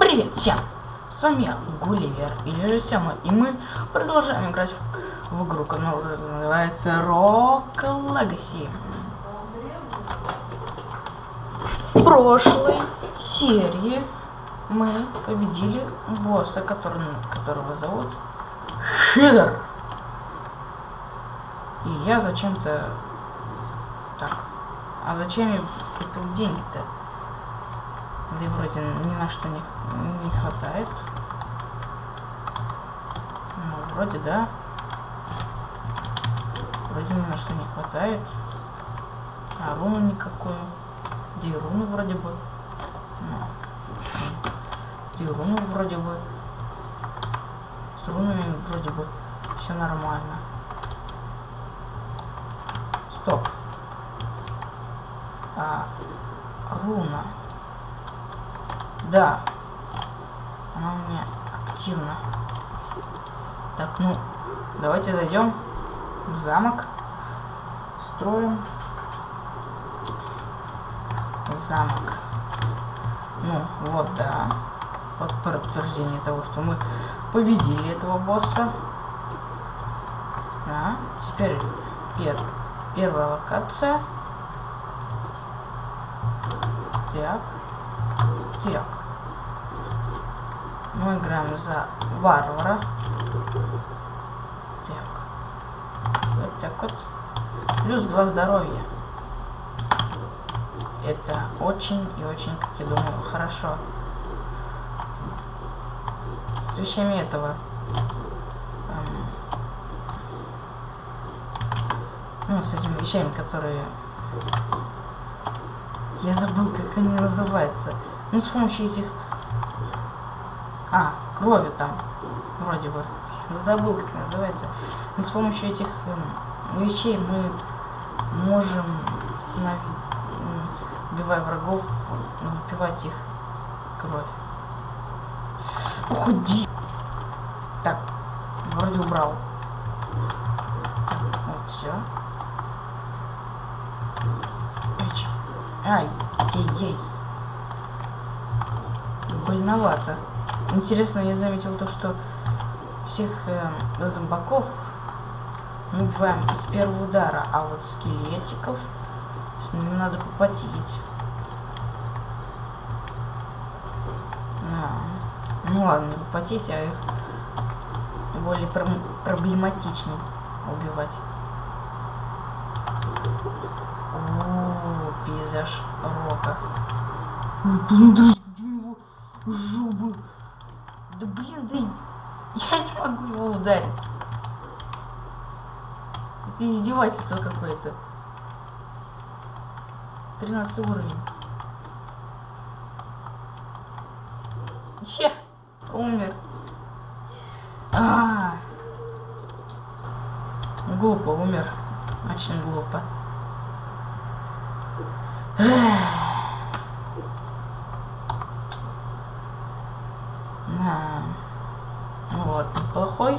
Привет всем! С вами я, Гулливер, же Сема, и мы продолжаем играть в, в игру, которая называется Rock Legacy. В прошлой серии мы победили босса, который, которого зовут Шидер. И я зачем-то... Так, а зачем я купил деньги-то? Да и вроде ни на что не, не хватает. Ну, вроде да. Вроде ни на что не хватает. А руну никакую. Да и руну вроде бы. Ну, и руну вроде бы. С рунами вроде бы все нормально. Стоп. А, руна. Да. Она у меня активна. Так, ну, давайте зайдем в замок. Строим замок. Ну, вот, да. Вот подтверждение того, что мы победили этого босса. Да, теперь пер первая локация. Так. Так. Мы играем за варвара. Так. Вот так вот. Плюс два здоровья. Это очень и очень, как я думаю, хорошо. С вещами этого. Эм, ну, с этими вещами, которые... Я забыл, как они называются. Ну, с помощью этих... А, крови там, вроде бы. Забыл, как называется. Но с помощью этих э, вещей мы можем остановить, убивая врагов, выпивать их кровь. Уходи! Так, вроде убрал. Вот, все. Ай, ей-ей больновато. Интересно, я заметил то, что всех э, зомбаков мы убиваем с первого удара, а вот скелетиков с ними надо попотеть. А, ну ладно, попотеть, а их более пр проблематично убивать. О, пейзаж рока. Посмотрите, Жубы. Да блин, да я не могу его ударить. Это издевательство какое-то. 13 уровень. Че? Умер. А, -а, а Глупо, умер. Очень глупо. Эх. Да. Вот, неплохой.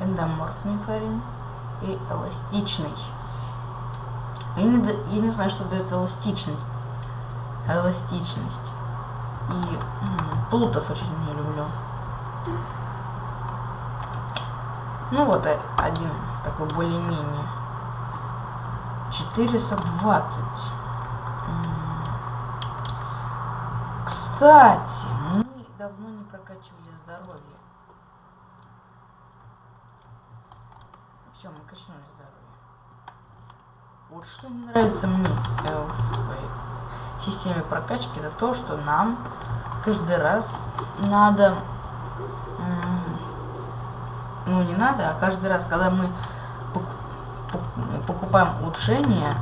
Эндоморфный парень. И эластичный. Я не, я не знаю, что дает эластичный. Эластичность. И плутов очень не люблю. Ну вот э, один такой более-менее. 420. Кстати, мы давно не прокачивали здоровье. Все, мы качнули здоровье. Вот что не нравится мне э, в системе прокачки, это то, что нам каждый раз надо... Ну, не надо, а каждый раз, когда мы покупаем улучшения,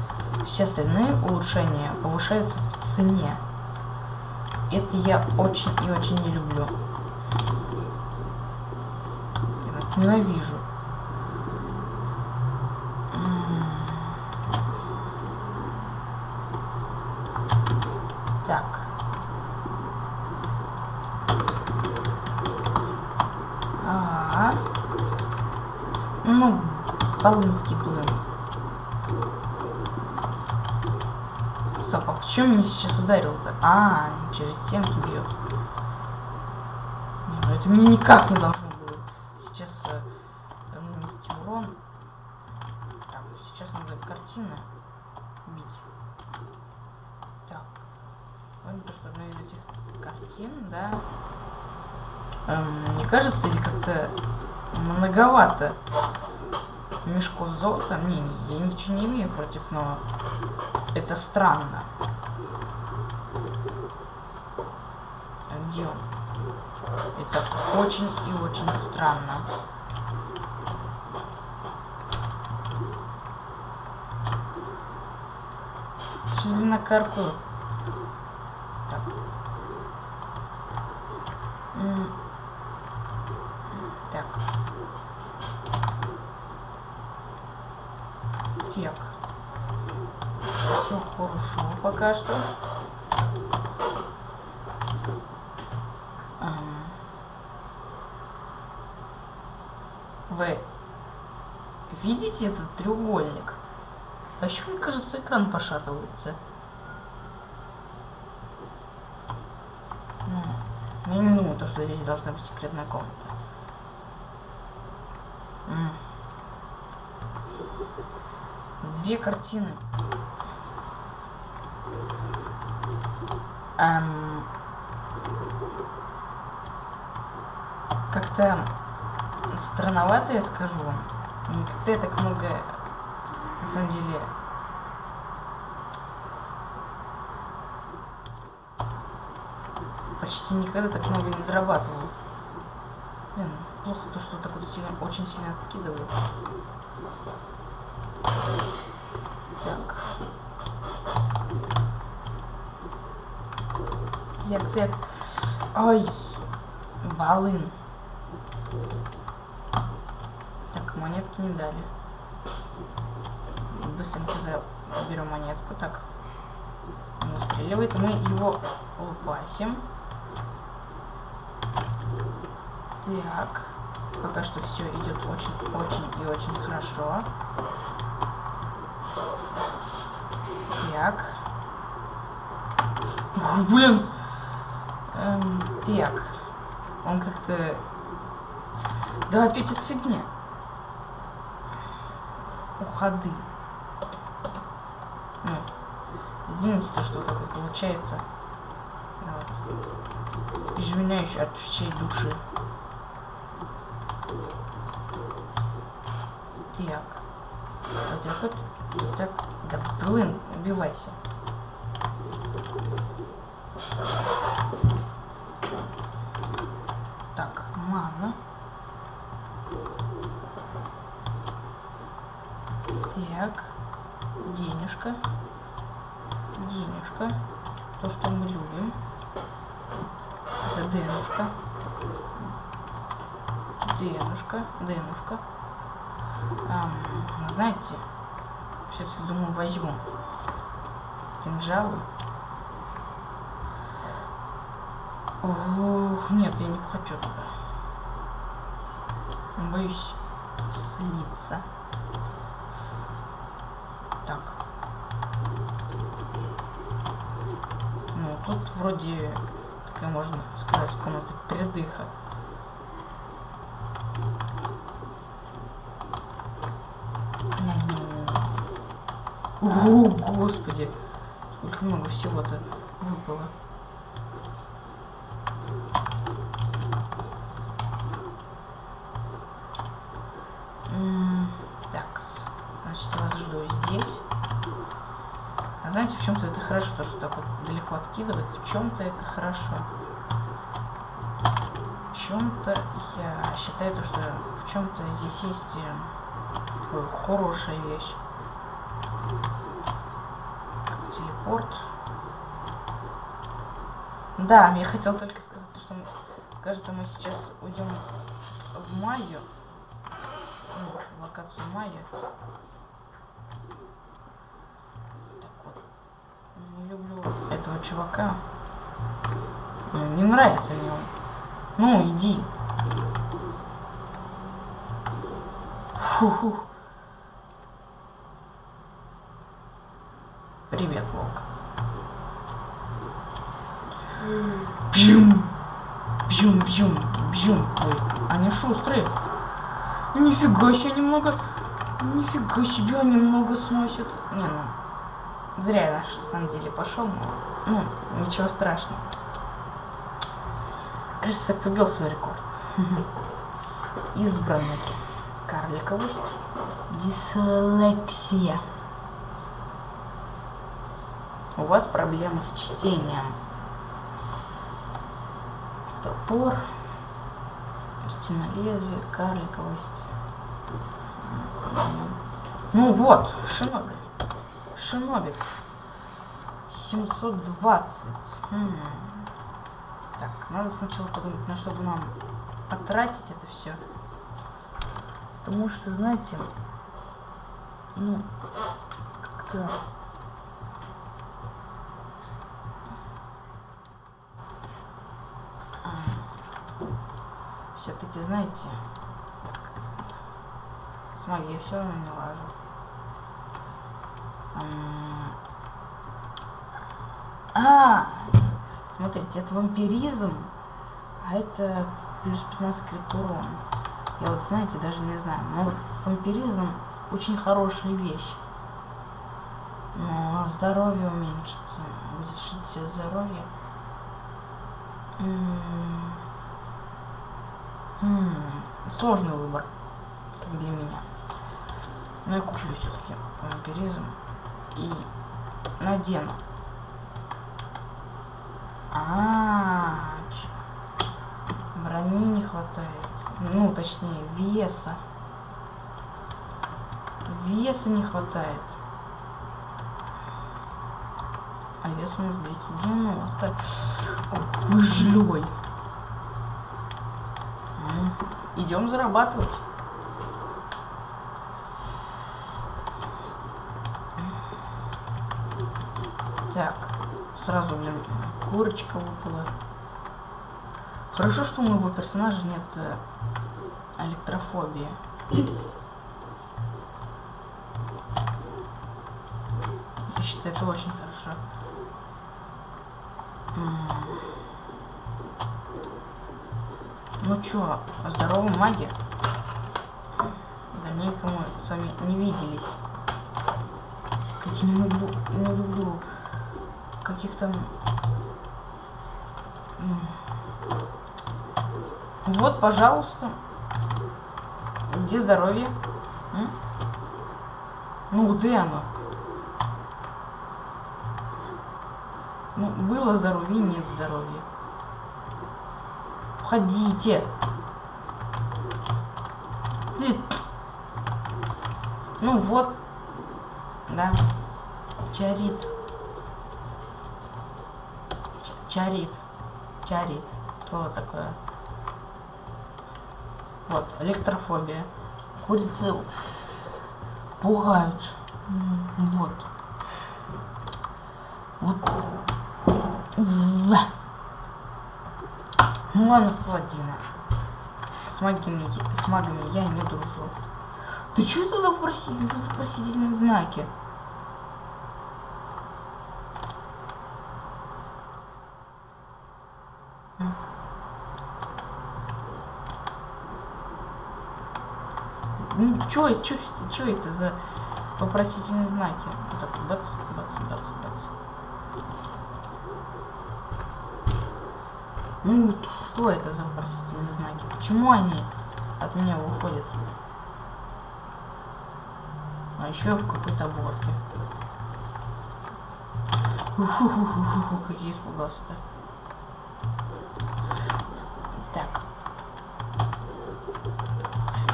все остальные улучшения повышаются в цене. Это я очень и очень не люблю. Ненавижу. Так. А, -а, -а. Ну, Полынский плын. Стоп, а в чем меня сейчас ударил-то? А, через стенки бьет. Но это мне никак не должно было сейчас э, нанести урон. Так, сейчас надо картины бить. Так. Ладно, то, что одна из этих картин, да. Эм, не кажется или как-то многовато мешков золота? Не, не, я ничего не имею против, но это странно. А где он? Это очень и очень странно. Сейчас блин накаркаю. Так. М. Так. Так. Все хорошо пока что. Вы видите этот треугольник? А еще, мне кажется, экран пошатывается. Ну, я не думаю, то, что здесь должна быть секретная комната. Две картины. Эм, как-то странновато, я скажу. Никогда я так много, на самом деле, почти никогда так много не зарабатывал. Блин, плохо то, что так вот сильно, очень сильно откидывает. Так. Так. Ой, балын. Так, монетки не дали. Быстренько заберем монетку. Так. Он выстреливает. Мы его лупасим. Так. Пока что все идет очень-очень и очень хорошо. Так. Блин. Эм, так. Он как-то... Да опять эта фигня. Уходы. Ну, извините, то, что такое получается. Вот. Извиняюсь от всей души. Так. Вот так вот. Так. Да блин, убивайся. Так, мана. Так. Денежка. Денежка. То, что мы любим. Это денежка. Денежка. Денежка. Ам, знаете, все-таки думаю возьму кинжалы. Ух, нет, я не хочу туда. Боюсь слиться. Так. Ну, тут вроде такая, можно сказать, комната передыха. О, господи. Сколько много всего-то выпало. Так, значит, вас жду здесь. А знаете, в чем-то это хорошо, то, что так вот далеко откидывать. В чем-то это хорошо. В чем-то я считаю, то, что в чем-то здесь есть э, хорошая вещь. Телепорт. Да, я хотел только сказать, то, что кажется, мы сейчас уйдем в Майю. Ну, локацию Майя. Так вот. Не люблю этого чувака. Ну, Не нравится мне он. Ну, иди. Фу-фу. Привет, волк. Пьюм. Бжум, бжум, бжум. Ой, они шустрые. Нифига себе немного... Нифига себе они много сносят. Не, ну... Зря я, на самом деле, пошел, но... Ну, ничего страшного. Кажется, я побил свой рекорд. Избранность. Карликовость. Дислексия. У вас проблемы с чтением. Топор. Стена лезвия, карликовость. Ну вот, шинобик. Шинобик. 720. М Так, надо сначала подумать, на что бы нам потратить это все. Потому что, знаете, ну, как-то... Все-таки, знаете, с магией все равно не лажу. А, смотрите, это вампиризм, а это плюс 15 крит урон. Я вот, знаете, даже не знаю. Но вампиризм очень хорошая вещь. Но здоровье уменьшится. Будет 60 здоровья. Сложный выбор, как для меня. Но я куплю все-таки вампиризм и надену. -а, -а брони не хватает ну, точнее, веса. Веса не хватает. А вес у нас 290. Ой, жлёй. Идем зарабатывать. Так, сразу, блин, курочка выпала. Хорошо, что у моего персонажа нет э, электрофобии. Я считаю, это очень хорошо. Ну чё, здоровая магия? Давненько мы с вами не виделись. Как я не люблю, не люблю каких-то... Вот, пожалуйста. Где здоровье? М? Ну, где оно? Ну, было здоровье, нет здоровья. Входите. Ну вот. Да. Чарит. Чарит. Чарит. Слово такое. Вот, электрофобия. Курицы пугают. Вот. Вот. Ну ладно, Паладина. С магами, с магами я не дружу. Ты что это за, за вопросительные знаки? Ну, чё, чё, чё это за вопросительные знаки? Вот так, бац, бац, бац, бац. Ну, что это за вопросительные знаки? Почему они от меня выходят? А еще в какой-то обводке. Фу-фу-фу-фу-фу, как я испугался-то. Так.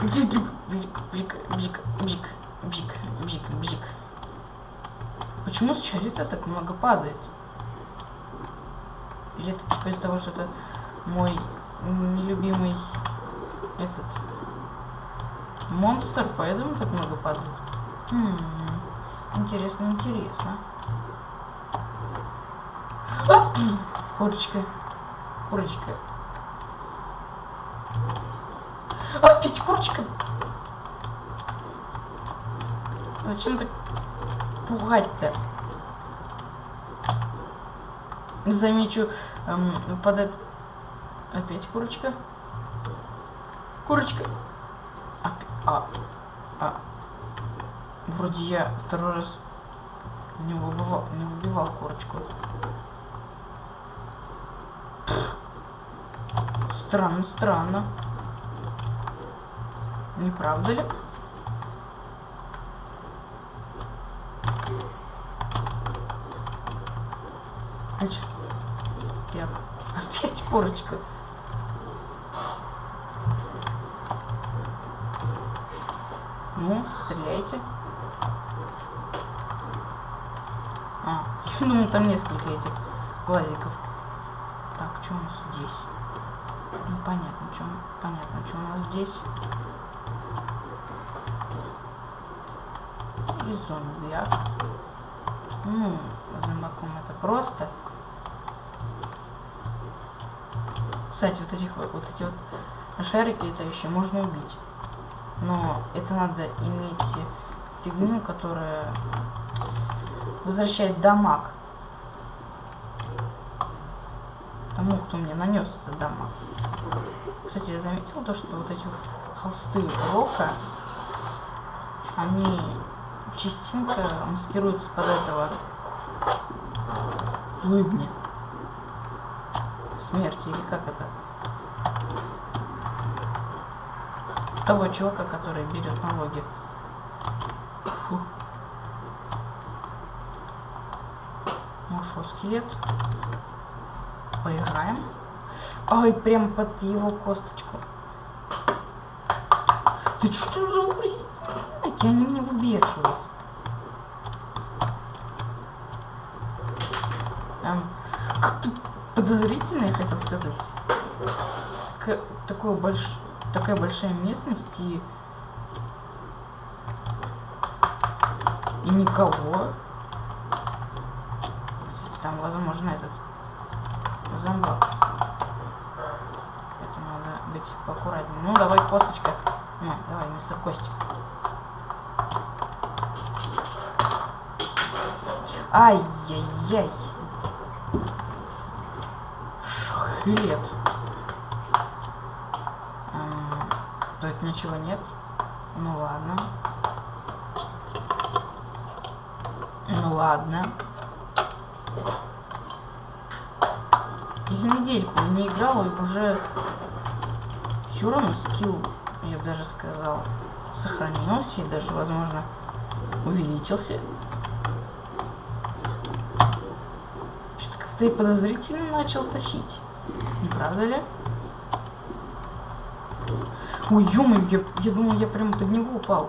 Бжик, бжик, бжик, бжик, бжик, бжик, бжик. Почему с чарита так много падает? Или это типа из-за того, что это мой нелюбимый этот монстр, поэтому так много падает? Хм, интересно, интересно. А! Курочка. Курочка. Опять курочка. Зачем так пугать-то? Замечу, эм, под, Опять курочка. Курочка. Опять. А. А. Вроде я второй раз не выбивал, не выбивал курочку. Странно, странно. Не правда ли? Так, опять курочка. Ну, стреляйте. А, думаю, там несколько этих глазиков. Так, что у нас здесь? Ну, понятно, что, понятно, что у нас здесь. И зомбиак. Ну, зомбаком это просто. Кстати, вот этих вот, эти вот шарики летающие можно убить. Но это надо иметь фигню, которая возвращает дамаг. Тому, кто мне нанес этот дамаг. Кстати, я заметил то, что вот эти вот холсты рока, они частенько маскируются под этого злыдня смерти или как это того чувака, который берет налоги. Фу. Ну что, скелет? Поиграем. Ой, прям под его косточку. Ты что за ужас? Они меня выбешивают. Эм, как-то подозрительно, я хотел сказать. К такой больш... такая большая местность и... И никого. Кстати, там, возможно, этот зомбак. Это надо быть поаккуратнее. Ну, давай, косточка. Ну, давай, мистер Костик. Ай-яй-яй. Шхлет. Тут ничего нет. Ну ладно. Ну ладно. Я недельку не играл и уже все равно скилл, я бы даже сказал, сохранился и даже, возможно, увеличился. Что-то как-то и подозрительно начал тащить. Не правда ли? Ой, ё я, я думал, я прям под него упал.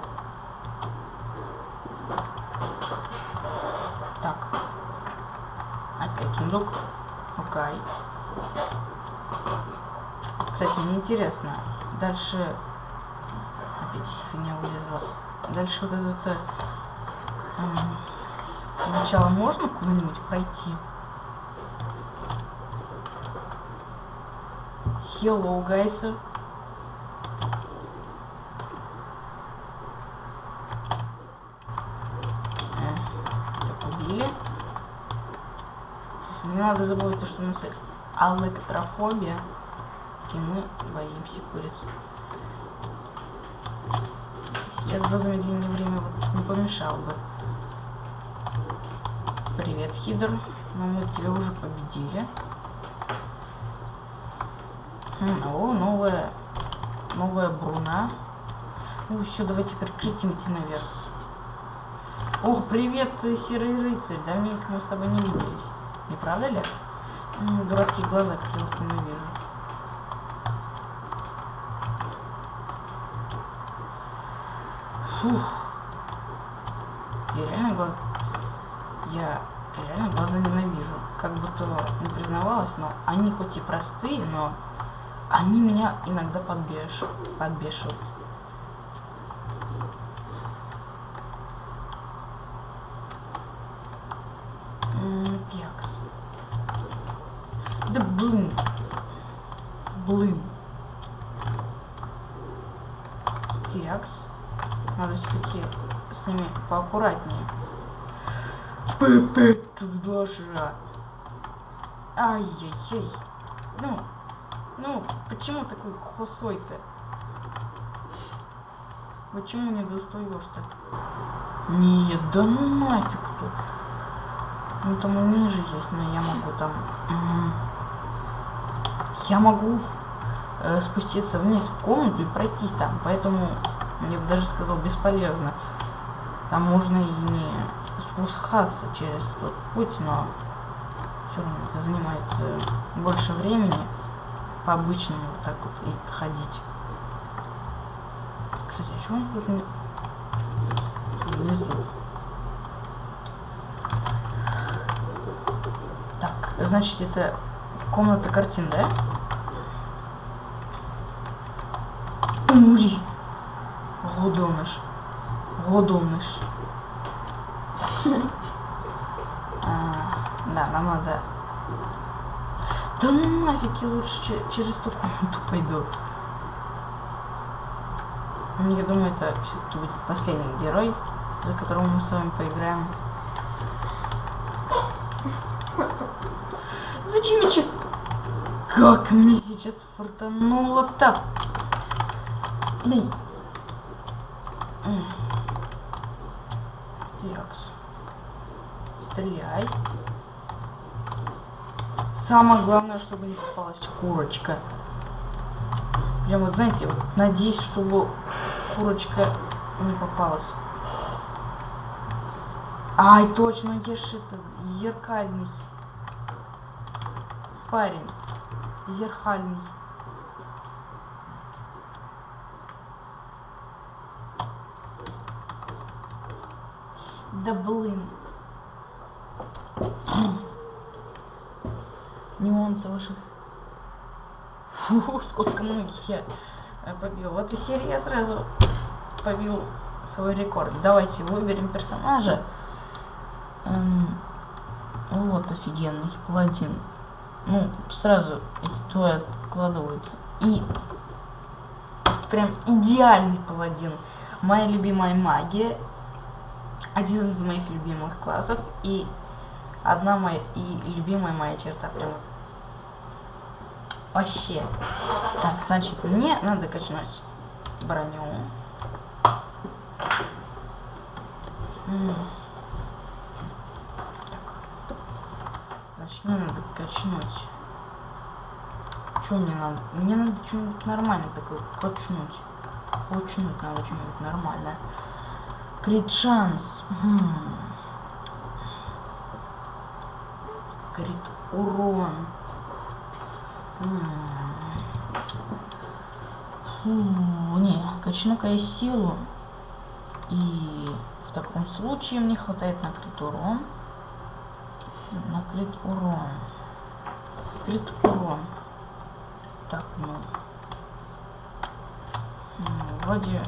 Так. Опять сундук. Окей. Кстати, мне интересно. Дальше... Опять фигня вылезла. Дальше вот это... эм, начало можно куда-нибудь пройти? Hello, guys. Не надо забывать то, что у нас электрофобия, и мы боимся куриц. Сейчас бы замедление времени вот не помешало бы. Привет, Хидр. Но мы тебя уже победили. О, новая, новая бруна. Ну все, давайте прекратим идти наверх. Ох, привет, серый рыцарь. Давненько мы с тобой не виделись. Не правда ли? Дурацкие глаза, как я вас ненавижу. Фух. Я реально глаз... Я реально глаза ненавижу. Как бы то не признавалась, но они хоть и простые, но они меня иногда подбеш... подбешивают. Якс. Да блин. Блин. Текс. Надо все-таки с ними поаккуратнее. Пепе, чудо Ай-яй-яй. Ну, почему такой хосой-то? Почему не достаешь-то? Нет, да ну нафиг тут. Ну там ниже есть, но я могу там... Я могу э, спуститься вниз в комнату и пройтись там, поэтому я бы даже сказал бесполезно. Там можно и не спускаться через тот путь, но все равно это занимает э, больше времени по обычному вот так вот и ходить. Кстати, а что он тут внизу? Так, значит, это комната картин, да? Ури! Годоныш. Годоныш. А, да, нам надо... Да ну нафиг, я лучше через ту комнату пойду. Я думаю, это все-таки будет последний герой, за которого мы с вами поиграем. Зачем я. Как мне сейчас фартануло так? Эй. Такс. Стреляй. Самое главное, чтобы не попалась курочка. Прям вот, знаете, вот, надеюсь, чтобы курочка не попалась. Ай, точно, я ж это, зеркальный. Парень. Зеркальный. Да блин. Нюансы ваших. Фу, сколько многих я побил. В этой серии я сразу побил свой рекорд. Давайте выберем персонажа. Эм, вот офигенный паладин. Ну, сразу эти двое откладываются. И прям идеальный паладин. Моя любимая магия один из моих любимых классов и одна моя и любимая моя черта прям вообще. Так, значит, мне надо качнуть броню. Так. Значит, мне надо качнуть. Что мне надо? Мне надо что-нибудь нормальное такое качнуть. Качнуть надо что-нибудь нормальное. Крит шанс. Крит урон. Фу, не, качну-ка я силу. И в таком случае мне хватает на крит урон. На крит урон. Крит урон. Так, ну. Вроде,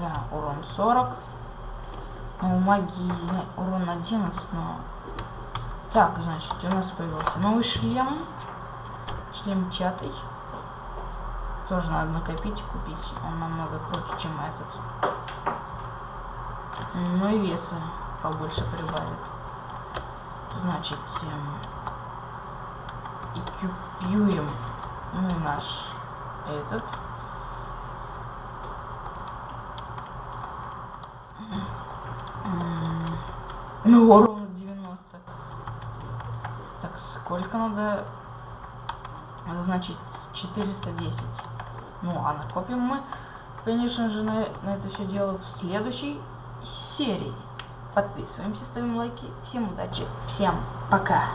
да, урон 40. Ну, у магии урон 11, но... Так, значит, у нас появился новый шлем. Шлем чатый. Тоже надо накопить и купить. Он намного круче, чем этот. Ну и веса побольше прибавит. Значит, эм, экипируем мы наш этот. Ну, урон 90. Так, сколько? Надо, значит, 410. Ну, а накопим мы, конечно же, на, на это все дело в следующей серии. Подписываемся, ставим лайки. Всем удачи, всем пока.